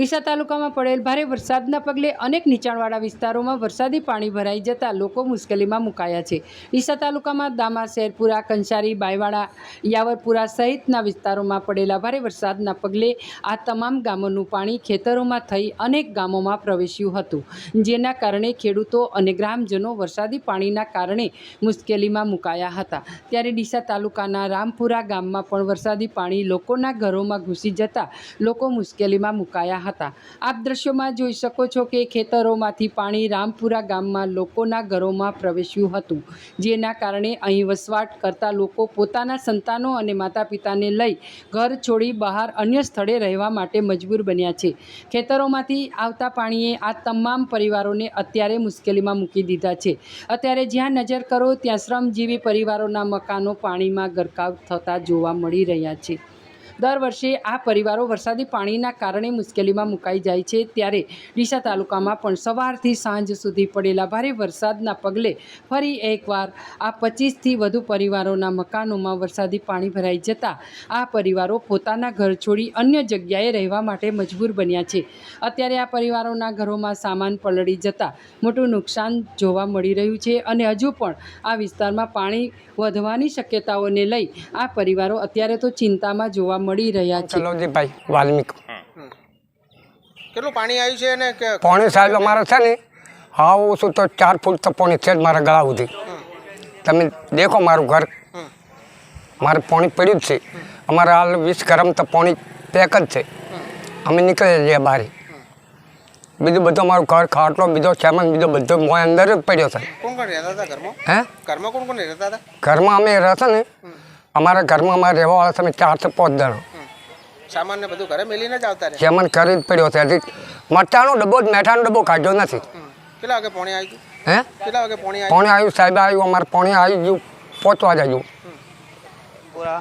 ડીસા તાલુકામાં પડેલ ભારે વરસાદના પગલે અનેક નીચાણવાળા વિસ્તારોમાં વરસાદી પાણી ભરાઈ જતાં લોકો મુશ્કેલીમાં મુકાયા છે. ડીસા તાલુકામાં દામા શેરપુરા, કંસારી, બાયવાડા, યાવરપુરા સહિતના વિસ્તારોમાં પડેલા ભારે વરસાદના પગલે આ તમામ ગામોનું પાણી ખેતરોમાં થઈ અનેક ગામોમાં પ્રવેશ્યું હતું. જેના કારણે ખેડૂતો અને ગ્રામજનો વરસાદી પાણીના કારણે મુશ્કેલીમાં મુકાયા હતા. ત્યારે ડીસા તાલુકાના રામપુરા ગામમાં પણ વરસાદી પાણી લોકોના ઘરોમાં ઘૂસી જતા લોકો મુશ્કેલીમાં મુકાયા હતા. આપ દ્રશ્યોમાં જોઈ શકો છો કે ખેતરોમાંથી પાણી રામપુરા ગામમાં લોકોના ઘરોમાં પ્રવેશ્યું હતું, જેના કારણે અહીં વસવાટ કરતા લોકો પોતાના સંતાનો અને માતા પિતાને લઈ ઘર છોડી બહાર અન્ય સ્થળે રહેવા માટે મજબૂર બન્યા છે. ખેતરોમાંથી આવતા પાણીએ આ તમામ પરિવારોને અત્યારે મુશ્કેલીમાં મૂકી દીધા છે. અત્યારે જ્યાં નજર કરો, ત્યાં શ્રમજીવી પરિવારોના મકાનો પાણીમાં ગરકાવ થતા જોવા મળી રહ્યા છે. દર વર્ષે આ પરિવારો વરસાદી પાણીના કારણે મુશ્કેલીમાં મુકાઈ જાય છે. ત્યારે ડીસા તાલુકામાં પણ સવારથી સાંજ સુધી પડેલા ભારે વરસાદના પગલે ફરી એકવાર આ પચીસથી વધુ પરિવારોના મકાનોમાં વરસાદી પાણી ભરાઈ જતાં આ પરિવારો પોતાના ઘર છોડી અન્ય જગ્યાએ રહેવા માટે મજબૂર બન્યા છે. અત્યારે આ પરિવારોના ઘરોમાં સામાન પલળી જતાં મોટું નુકસાન જોવા મળી રહ્યું છે અને હજુ પણ આ વિસ્તારમાં પાણી વધવાની શક્યતાઓને લઈ આ પરિવારો અત્યારે તો ચિંતામાં જોવા મળી રહ્યા છે. ચલોજીભાઈ વાલ્મીક. કેટલું પાણી આવ્યું છે અને પાણી સાહેબ અમારે છે ને હા ઓછું તો ચાર ફૂટ તો પોણી છે જ મારા ગળા સુધી. તમે દેખો મારું ઘર. મારે પોણી પડ્યું જ છે. અમારે હાલ વીસ ગરમ તો પોણી પેક જ છે. અમે નીકળી જઈએ બહાર. બીજું બધું મારું ઘર ખાટલો બીજો સામાન બીજો બધો મોય અંદર જ પડ્યો છે. હે? ઘરમાં કોણ કોણ રહેતા હતા? ઘરમાં અમે રહેતા ને અમારા ઘરમાં અમારે રહેવાવાળા તમે ચારથી પાંચ દરો સામાન બધું ઘરે મેલીને જ આવતા સામાન કરી જ પડ્યો છે. હજી મરચાનો ડબ્બો જ મેઠાનો ડબ્બો કાઢ્યો નથી. કેટલા વાગે પોણી આવ્યું હે? કેટલા વાગે પોણી આવ્યું પોણી આવ્યું સાહેબ આવ્યું અમારે પોણી આવી ગયું પહોંચવા જાય પૂરા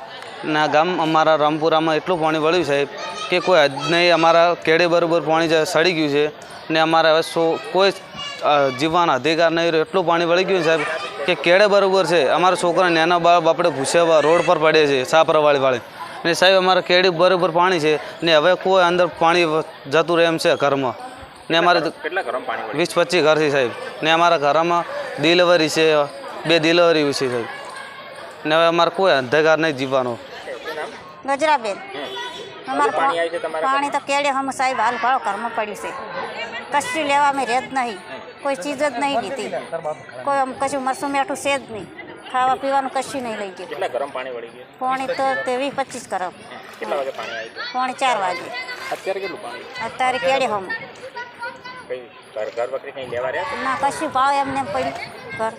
ના ગામ અમારા રામપુરામાં એટલું પાણી વળ્યું સાહેબ કે કોઈ હદ નહીં અમારા કેડે બરોબર પાણી સડી ગયું છે ને અમારે હવે કોઈ જીવવાના અધિકાર નહીં રહ્યો એટલું પાણી વળી ગયું સાહેબ. કે કેડે બરોબર છે? અમારા છોકરા નાના બાપ આપણે ભૂસ્યા રોડ પર પડે છે સાપરાવાળી વાળી. ને સાહેબ અમારા કેડી બરોબર પાણી છે ને હવે કોઈ અંદર પાણી જતું રહે એમ છે ઘરમાં. ને અમારે કેટલા ઘરમાં પાણી વીસ પચીસ ઘર છે સાહેબ. ને અમારા ઘરમાં ડિલિવરી છે બે ડિલિવરી છે સાહેબ. ને હવે અમારે કોઈ અંધકાર નહીં જીવવાનો. ગજરાબેન અમારે પાણી તો કેડે હમ સાહેબ હાલ ભાવ ઘરમાં પડ્યું છે. કશું લેવા અમે રેત નહીં. કોઈ ચીજ જ નહીં લીધી કોઈ આમ કશું મરસું મેઠું છે જ નહીં. ખાવા પીવાનું કશું નહીં લઈ ગયું. કેટલા ગરમ પાણી વળી ગયું? પાણી તો તેવી પચીસ ગરમ. કેટલા પાણી આવી ગયું? પાણી ચાર વાગે. અત્યારે કેટલું પાણી? અત્યારે કેડે હમ. ઘર ઘર વખતે કંઈ લેવા રહ્યા ના કશું ભાવ એમને એમ પડ્યું ઘર.